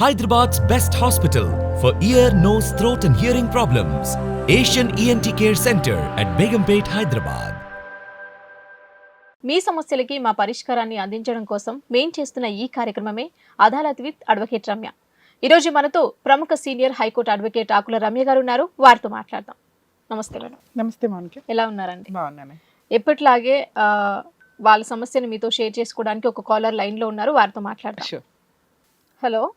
Hyderabad's best hospital for ear, nose, throat, and hearing problems. Asian ENT Care Center at Begumpet, Hyderabad. మీ సమస్యలకి మా పరిష్కారాన్ని అందించడం కోసం మేం చేస్తున్న ఈ కార్యక్రమమే అదాలత్ విత్ అడ్వకేట్ రమ్య. ఈరోజు మనతో ప్రముఖ senior high court advocate Akula Ramya garu ఉన్నారు. వారితో మాట్లాడదాం. నమస్తే మేడం. నమస్తే మౌనికి ఎలా ఉన్నారండి? బాగున్నాను. ఎప్పటిలాగే ఆ, వాళ్ళ సమస్యను మీతో షేర్ చేసుకోవడానికి ఒక కాలర్ లైన్లో ఉన్నారు. వారితో మాట్లాడదాం. హలో.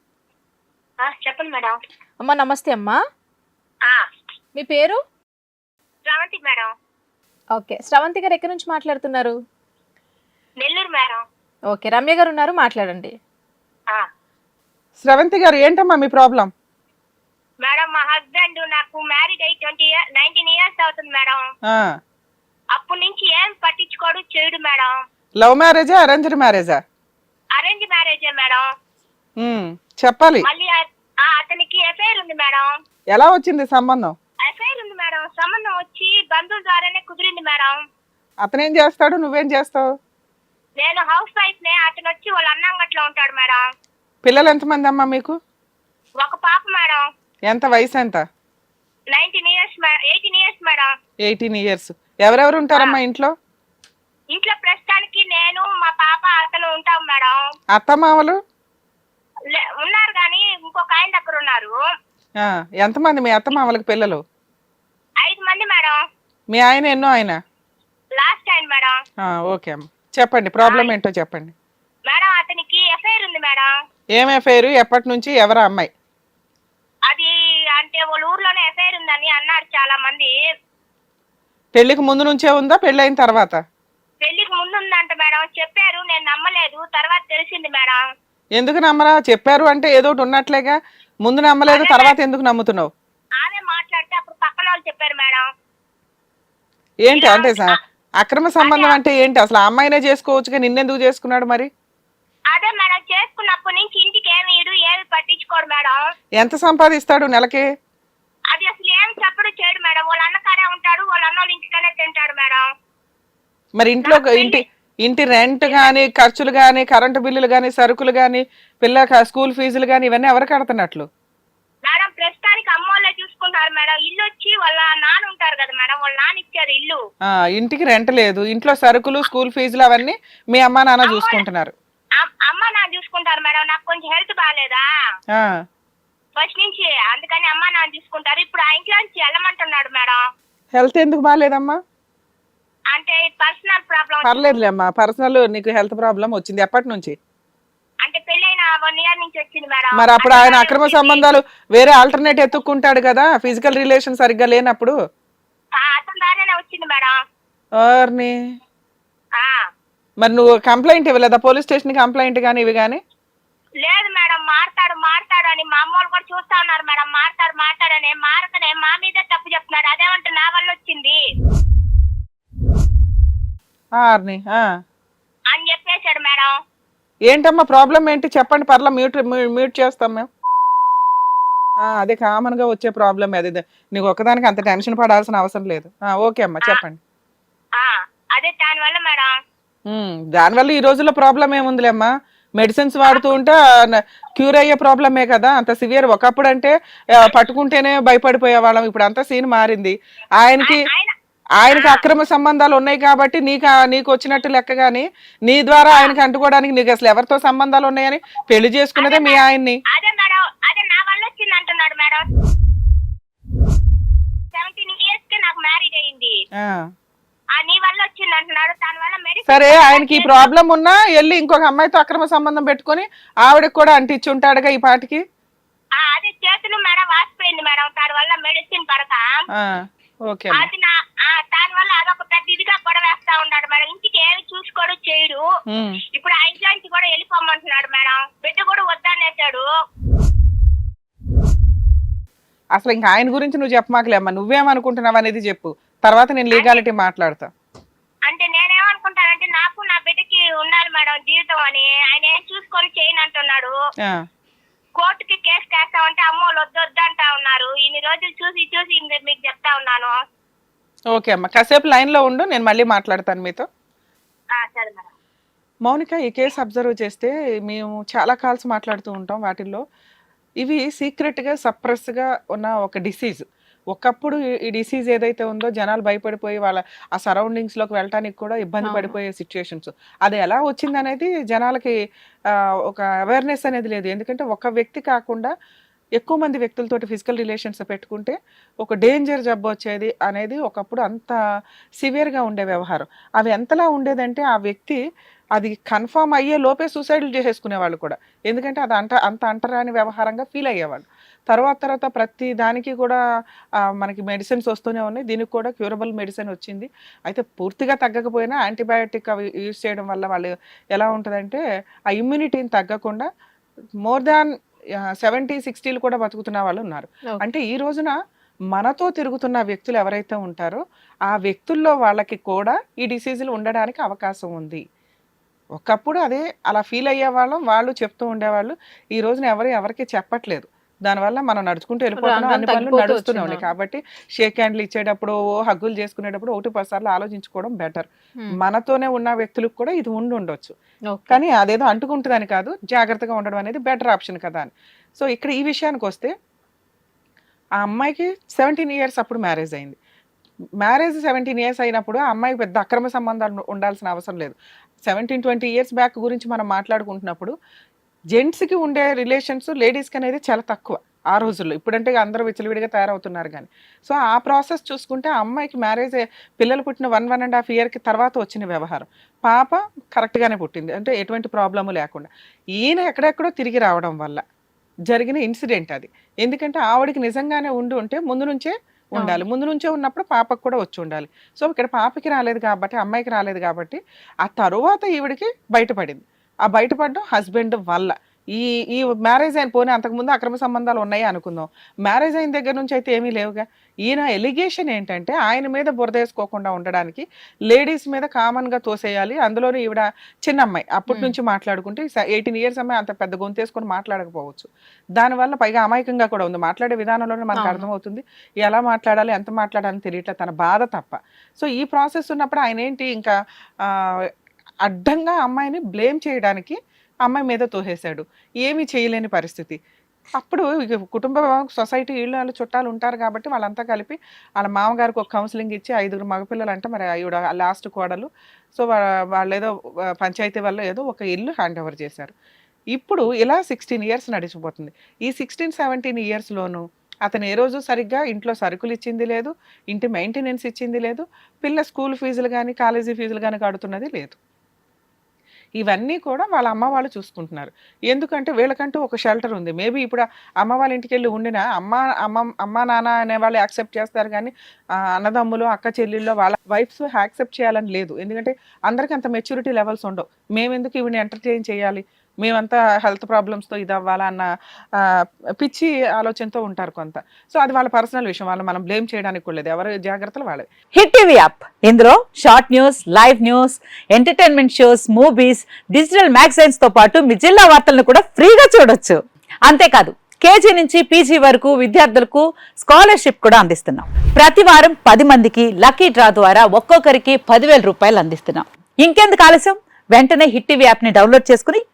చెప్పండి మేడం. అమ్మా నమస్తే అమ్మా. ఆ, మీ పేరు? శ్రవంతి మేడం. ఓకే. శ్రవంతి గారు ఎక్కడి నుంచి మాట్లాడుతున్నారు? నెల్లూరు మేడం. ఓకే. రమ్య గారు ఉన్నారు మాట్లాడండి. ఆ, స్రవంతి గారు ఏంటమ్మా మీ ప్రాబ్లం? మేడం మా హస్బెండ్ నాకు మ్యారీడ్ అయ్యి ట్వంటీ ఇయర్ నైన్టీన్ ఇయర్స్ అవుతుంది మేడం. అప్పటి నుంచి ఏం పట్టించుకోడు చేయడు మేడం. లవ్ మ్యారేజా అరేంజ్డ్ మ్యారేజా? అరేంజ్ మ్యారేజే మేడం. చెప్పాలి. మళ్ళీ ఆ- ఆ, అతనికి ఎఫ్ఐఆర్ ఉంది మేడం. ఎలా వచ్చింది సంబంధం? ఎఫ్ఐఆర్ ఉంది మేడం. సంబంధం వచ్చి బంధువుల ద్వారానే కుదిరింది మేడం. అతను ఏం చేస్తాడు? నువ్వేం చేస్తావు? నేను హౌస్ వైఫ్ నే. అతను వచ్చి వాళ్ళ అన్నంగట్లో ఉంటాడు మేడం. పిల్లలు ఎంతమంది అమ్మా మీకు? ఒక పాప మేడం. ఎంత వయసు ఎంత? Nineteen years eighteen years madam. Eighteen years ఎవరెవరు ఉంటారమ్మా ఇంట్లో? ఇంట్లో ప్రస్తుతానికి నేను మా పాప అతను ఉంటాం మేడం. అత్తమామలు లే- ఉన్నారు కానీ ఇంకొక ఆయన దగ్గర ఉన్నారు. ఎంతమంది మీ అత్తమామలకు పిల్లలు? ఐదు మంది మేడం. మీ ఆయన ఎన్నో ఆయన? Last time madam. ఓకే అమ్మ. చెప్పండి ప్రాబ్లం ఏంటో చెప్పండి. మేడం అతనికి ఎఫ్ఐఆర్ ఉంది మేడం. ఏమే పేరు ఎప్పటి నుంచి? ఎవరా అమ్మాయి? అది అంటే వాళ్ళ ఊర్లోనే ఎఫ్ఐఆర్ ఉందని అన్నారు చాలా మంది. పెళ్ళికి ముందు నుంచే ఉందా? పెళ్ళైన తర్వాత? పెళ్ళికి ముందు ఉందంట మేడం. చెప్పారు నేను నమ్మలేదు. తర్వాత తెలిసింది మేడం. ఎందుకు నమ్మరా? చెప్పారు అంటే ఏదో ఒకటి ఉన్నట్లేగా. ముందు నమ్మలేదు తర్వాత ఎందుకు నమ్ముతున్నావు? ఆమె మాట్లాడితే అప్పుడు పక్కన వాళ్ళు చెప్పారు మేడం. ఏంటి అంటే స- అక్రమ సంబంధం అంటే ఏంటి? అసలు ఆ అమ్మాయినే చేసుకోవచ్చుగా నిన్నెందుకు చేసుకున్నాడు మరి? అదే మేడం చేసుకున్నప్పటి నుంచి ఇంటికి ఏమి ఇడు ఏమి పట్టించుకోడు మేడం. ఎంత సంపాదిస్తాడు నెలకి? అది అసలు ఏం చెప్పడు చేయడు మేడం. వాళ్ళ అన్నకాడే ఉంటాడు వాళ్ళ అన్న వాళ్ళ ఇంటికనే తింటాడు మేడం. మరి ఇంట్లో ఇంటి ఇంటి రెంట్ గాని ఖర్చులు గాని కరెంటు బిల్లులు గాని సరుకులు గాని పిల్ల స్కూల్ ఫీజులు గాని ఇవన్నీ ఎవరు కడుతున్నట్లు మేడం ప్రస్తుతానికి అమ్మోళ్ళే చూసుకుంటారు మేడం. ఇల్లు వచ్చి వాళ్ళ నాన్న ఉంటారు కదా మేడం. వాళ్ళ నాన్న ఇచ్చారు ఇల్లు. ఆ ఇంటికి రెంట్ లేదు. ఇంట్లో సరుకులు స్కూల్ ఫీజులు అవన్నీ మీ అమ్మా నాన్న చూసుకుంటున్నారు. అమ్- అమ్మ నాన్న చూసుకుంటారు మేడం. నాకు కొంచెం హెల్త్ బాగాలేదా ఆ. ఫస్ట్ నుంచి అందుకని అమ్మ నాన్న చూసుకుంటారు. ఇప్పుడు ఆ ఇంట్లో నుంచి వెళ్ళమంటున్నాడు మేడం. హెల్త్ ఎందుకు బాగాలేదమ్మా అంటే పర్సనల్ ప్రాబ్లం పర్లేదులే అమ్మా పర్సనల్ నీకు హెల్త్ ప్రాబ్లం వచ్చింది ఎప్పటి నుంచి? అంటే పెళ్ళైన వన్ ఇయర్ నుంచి వచ్చింది మేడం. మరి అప్పుడు ఆయన అక్రమ సంబంధాలు వేరే ఆల్టర్నేట్ ఎత్తుక్కుంటాడు కదా ఫిజికల్ రిలేషన్ సరిగ్గా లేనప్పుడు? ఆ, అతని దారినే వచ్చింది మేడం. ఓర్ని? ఆ, మరి నువ్వు కంప్లైంట్ ఇవ్వలేదా? పోలీస్ స్టేషన్ కంప్లైంట్ కానీ ఇవి కానీ లేదు మేడం మారతాడు మారతాడు అని మా అమ్మ వాళ్ళు కూడా చూస్తా ఉన్నారు మేడం. మారతాడు మారతాడని మారకనే మా మీదే తప్పు చెప్తున్నాడు అదేమంటే నా వల్ల వచ్చింది? ఆర్ని. అని చెప్పేశాడు మేడం. ఏంటమ్మా ప్రాబ్లం ఏంటి? చెప్పండి పర్లా మ్యూట్ మ్యూట్ చేస్తాం మేము. అదే కామన్గా వచ్చే ప్రాబ్లం అది. నీకు ఒక్కదానికి అంత టెన్షన్ పడాల్సిన అవసరం లేదు. ఓకే అమ్మా చెప్పండి. అదే మేడం. దానివల్ల ఈ రోజుల్లో ప్రాబ్లం ఏముందిలేమ్మా మెడిసిన్స్ వాడుతూ ఉంటే క్యూర్ అయ్యే ప్రాబ్లమే కదా? అంత సివియర్. ఒకప్పుడు అంటే పట్టుకుంటేనే భయపడిపోయే వాళ్ళం ఇప్పుడు అంతా సీన్ మారింది. ఆయనకి ఆయన ఆయనకి అక్రమ సంబంధాలు ఉన్నాయి కాబట్టి నీకు నీకు వచ్చినట్టు లెక్క గాని నీ ద్వారా ఆయనకి అంటుకోవడానికి నీకు అసలు ఎవరితో సంబంధాలు ఉన్నాయని పెళ్ళి చేసుకున్నదే మీ ఆయన్ని. అదే మేడం. అదే నా వల్ల వచ్చింది అంటున్నాడు మేడం. సెవెంటీన్ ఇయర్స్కి నాకు మ్యారేజ్ అయింది. ఆ. ఆ నీ వల్ల వచ్చింది అంటున్నాడు. దాని వల్ల మెడిసిన్ సరే ఆయనకి ఈ ప్రాబ్లం ఉన్నా వెళ్ళి ఇంకొక అమ్మాయితో అక్రమ సంబంధం పెట్టుకొని ఆవిడకి కూడా అంటించి ఉంటాడుగా ఈ పాటికి? అదే చేతులు మేడం. వాసిపోయింది మేడం. దాని వల్ల మెడిసిన్ పడక. ఆ, ఓకే అమ్మా. అది నా ఆ, దాని వల్ల అదొక పెద్ద ఇదిగా గొడవ వేస్తా ఉన్నాడు మేడం. ఇంటికి ఏమి చూసుకోడు చేయడు. ఇప్పుడు ఆ ఇంట్లో నుంచి కూడా వెళ్ళిపోమంటున్నాడు మేడం. బిడ్డ కూడా వద్దనేసాడు అసలు ఇంకా ఆయన గురించి నువ్వు చెప్పమాకలే అమ్మా. నువ్వేమనుకుంటున్నావు అనేది చెప్పు. తర్వాత నేను లీగాలిటీ మాట్లాడతా. అంటే నేనేమనుకుంటానంటే నాకు నా బిడ్డకి ఉండాలి మేడం జీవితం అని. ఆయన ఏం చూసుకొని చేయను అంటున్నాడు. ఆ, కోర్టుకి కేసు చేస్తామంటే అమ్మోళ్ళు వద్దు వద్దంటా ఉన్నారు. ఇన్ని రోజులు చూసి చూసి మీకు చెప్తా ఉన్నాను. ఓకే అమ్మా. కాసేపు లైన్లో ఉండు నేను మళ్ళీ మాట్లాడతాను మీతో. ఆ, సరే మేడం. మౌనిక ఈ కేసు అబ్జర్వ్ చేస్తే మేము చాలా కాల్స్ మాట్లాడుతూ ఉంటాం వాటిల్లో. ఇవి సీక్రెట్గా సప్రెస్గా ఉన్న ఒక డిసీజ్ ఒకప్పుడు ఈ- డిసీజ్ ఏదైతే ఉందో జనాలు భయపడిపోయి వాళ్ళ ఆ సరౌండింగ్స్లోకి వెళ్ళటానికి కూడా ఇబ్బంది. పడిపోయే సిచ్యుయేషన్స్ అది ఎలా వచ్చింది అనేది జనాలకి ఒక అవేర్నెస్ అనేది లేదు. ఎందుకంటే ఒక వ్యక్తి కాకుండా ఎక్కువ మంది వ్యక్తులతో ఫిజికల్ రిలేషన్స్ పెట్టుకుంటే ఒక డేంజర్ జబ్బు వచ్చేది అనేది ఒకప్పుడు అంత సివియర్గా ఉండే వ్యవహారం. అవి ఎంతలా ఉండేదంటే ఆ వ్యక్తి అది కన్ఫామ్ అయ్యే లోపే సూసైడ్లు చేసేసుకునేవాళ్ళు కూడా. ఎందుకంటే అది అంట అంత అంటరాని వ్యవహారంగా ఫీల్ అయ్యేవాళ్ళు. తర్వాత తర్వాత ప్రతి దానికి కూడా మనకి మెడిసిన్స్ వస్తూనే ఉన్నాయి. దీనికి కూడా క్యూరబుల్ మెడిసిన్ వచ్చింది. అయితే పూర్తిగా తగ్గకపోయినా యాంటీబయాటిక్ అవి యూజ్ చేయడం వల్ల వాళ్ళు ఎలా ఉంటుందంటే ఆ ఇమ్యూనిటీని తగ్గకుండా మోర్ దాన్ సెవెంటీ సిక్స్టీలు కూడా బతుకుతున్న వాళ్ళు ఉన్నారు. అంటే ఈ రోజున మనతో తిరుగుతున్న వ్యక్తులు ఎవరైతే ఉంటారో ఆ వ్యక్తుల్లో వాళ్ళకి కూడా ఈ డిసీజులు ఉండడానికి అవకాశం ఉంది. ఒకప్పుడు అదే అలా ఫీల్ అయ్యే వాళ్ళం వాళ్ళు చెప్తూ ఉండేవాళ్ళు. ఈ రోజున ఎవరు ఎవరికి చెప్పట్లేదు. దానివల్ల మనం నడుచుకుంటూ వెళ్ళిపోతున్నాం అన్ని పనులు తగ్గిపోతూ నడుస్తూనే ఉన్నాయి వచ్చింది. కాబట్టి షేక్ హ్యాండ్లు ఇచ్చేటప్పుడు హగ్గులు చేసుకునేటప్పుడు ఒకటి పదిసార్లు ఆలోచించుకోవడం బెటర్. మనతోనే ఉన్న వ్యక్తులకు కూడా ఇది ఉండి ఉండొచ్చు. కానీ అదేదో అంటుకుంటుందని కాదు జాగ్రత్తగా ఉండడం అనేది బెటర్ ఆప్షన్ కదా అని సో ఇక్కడ ఈ విషయానికి వస్తే ఆ అమ్మాయికి సెవెంటీన్ ఇయర్స్ అప్పుడు మ్యారేజ్ అయింది మ్యారేజ్ సెవెంటీన్ ఇయర్స్ అయినప్పుడు ఆ అమ్మాయికి పెద్ద అక్రమ సంబంధాలు ఉండాల్సిన అవసరం లేదు సెవెంటీన్ ట్వంటీ ఇయర్స్ బ్యాక్ గురించి మనం మాట్లాడుకుంటున్నప్పుడు జెంట్స్కి ఉండే రిలేషన్స్ లేడీస్కి అనేది చాలా తక్కువ ఆ రోజుల్లో. ఇప్పుడంటే అందరూ విచ్చలవిడిగా తయారవుతున్నారు కానీ సో ఆ ప్రాసెస్ చూసుకుంటే అమ్మాయికి మ్యారేజ్ పిల్లలు పుట్టిన వన్ వన్ అండ్ హాఫ్ ఇయర్కి తర్వాత వచ్చిన వ్యవహారం. పాప కరెక్ట్గానే పుట్టింది. అంటే ఎటువంటి ప్రాబ్లము లేకుండా. ఈయన ఎక్కడెక్కడో తిరిగి రావడం వల్ల జరిగిన ఇన్సిడెంట్ అది. ఎందుకంటే ఆవిడకి నిజంగానే ఉండి ఉంటే ముందు నుంచే ఉండాలి. ముందు నుంచే ఉన్నప్పుడు పాపకు కూడా వచ్చి ఉండాలి. సో ఇక్కడ పాపకి రాలేదు కాబట్టి అమ్మాయికి రాలేదు కాబట్టి ఆ తరువాత ఈవిడికి బయటపడింది. ఆ బయటపడడం హస్బెండ్ వల్ల. ఈ ఈ మ్యారేజ్ అయిన పోనీ అంతకుముందు అక్రమ సంబంధాలు ఉన్నాయి అనుకుందాం. మ్యారేజ్ అయిన దగ్గర నుంచి అయితే ఏమీ లేవుగా. ఈయన ఎలిగేషన్ ఏంటంటే ఆయన మీద బురదేసుకోకుండా ఉండడానికి లేడీస్ మీద కామన్గా తోసేయాలి. అందులోనే ఈవిడ చిన్న అమ్మాయి అప్పటి. నుంచి మాట్లాడుకుంటే ఎయిటీన్ ఇయర్స్ అమ్మాయి అంత పెద్ద గొంతేసుకొని మాట్లాడకపోవచ్చు. దానివల్ల పైగా అమాయకంగా కూడా ఉంది. మాట్లాడే విధానంలోనే మనకు. అర్థమవుతుంది. ఎలా మాట్లాడాలి ఎంత మాట్లాడాలని తెలియట్లేదు తన బాధ తప్ప. సో ఈ ప్రాసెస్ ఉన్నప్పుడు ఆయన ఏంటి ఇంకా అడ్డంగా అమ్మాయిని బ్లేమ్ చేయడానికి అమ్మాయి మీద తోసేశాడు. ఏమీ చేయలేని పరిస్థితి. అప్పుడు కుటుంబ సొసైటీ వీళ్ళు వాళ్ళు చుట్టాలు ఉంటారు కాబట్టి వాళ్ళంతా కలిపి వాళ్ళ మామగారికి ఒక కౌన్సిలింగ్ ఇచ్చి ఐదుగురు మగపిల్లలు అంటే మరి ఆవిడ లాస్ట్ కోడలు. సో వాళ్ళు ఏదో పంచాయతీ వల్ల ఏదో ఒక ఇల్లు హ్యాండ్ ఓవర్ చేశారు. ఇప్పుడు ఇలా సిక్స్టీన్ ఇయర్స్ నడిచిపోతుంది. ఈ సిక్స్టీన్ సెవెంటీన్ ఇయర్స్లోనూ అతను ఏ రోజు సరిగ్గా ఇంట్లో సరుకులు ఇచ్చింది లేదు ఇంటి మెయింటెనెన్స్ ఇచ్చింది లేదు పిల్ల స్కూల్ ఫీజులు కానీ కాలేజీ ఫీజులు కానీ కడుతున్నది లేదు. ఇవన్నీ కూడా వాళ్ళ అమ్మ వాళ్ళు చూసుకుంటున్నారు. ఎందుకంటే వీళ్ళకంటూ ఒక షెల్టర్ ఉంది. మేబీ ఇప్పుడు అమ్మ వాళ్ళ ఇంటికి వెళ్ళి ఉండిన అమ్మ అమ్మ అమ్మ నాన్న అనే వాళ్ళు యాక్సెప్ట్ చేస్తారు కానీ అన్నదమ్ములు అక్క చెల్లెళ్ళు వాళ్ళ వైఫ్స్ యాక్సెప్ట్ చేయాలని లేదు. ఎందుకంటే అందరికీ అంత మెచ్యూరిటీ లెవెల్స్ ఉండవు. మేమెందుకు ఇవిని ఎంటర్టైన్ చేయాలి? మేమంతా హెల్త్ ప్రాబ్లమ్స్తో ఇది అవ్వాలా అన్న పిచ్చి ఆలోచనతో ఉంటారు కొంత. సో అది వాళ్ళ పర్సనల్ విషయం. వాళ్ళు మనం బ్లేమ్ చేయడానికి కూడా లేదు. ఎవరి జాగ్రత్తలు వాళ్ళే హిట్ టీవీ యాప్. ఇందులో short news live news entertainment shows movies digital మ్యాగజైన్స్తో పాటు మీ జిల్లా వార్తలను కూడా ఫ్రీగా చూడొచ్చు. అంతేకాదు కేజీ నుంచి పీజీ వరకు విద్యార్థులకు స్కాలర్షిప్ కూడా అందిస్తున్నాం. ప్రతి వారం పది మందికి లక్కీ డ్రా ద్వారా ఒక్కొక్కరికి పదివేల రూపాయలు అందిస్తున్నాం. ఇంకెందుకు ఆలస్యం? వెంటనే హిట్ టీవీ యాప్ని డౌన్లోడ్ చేసుకుని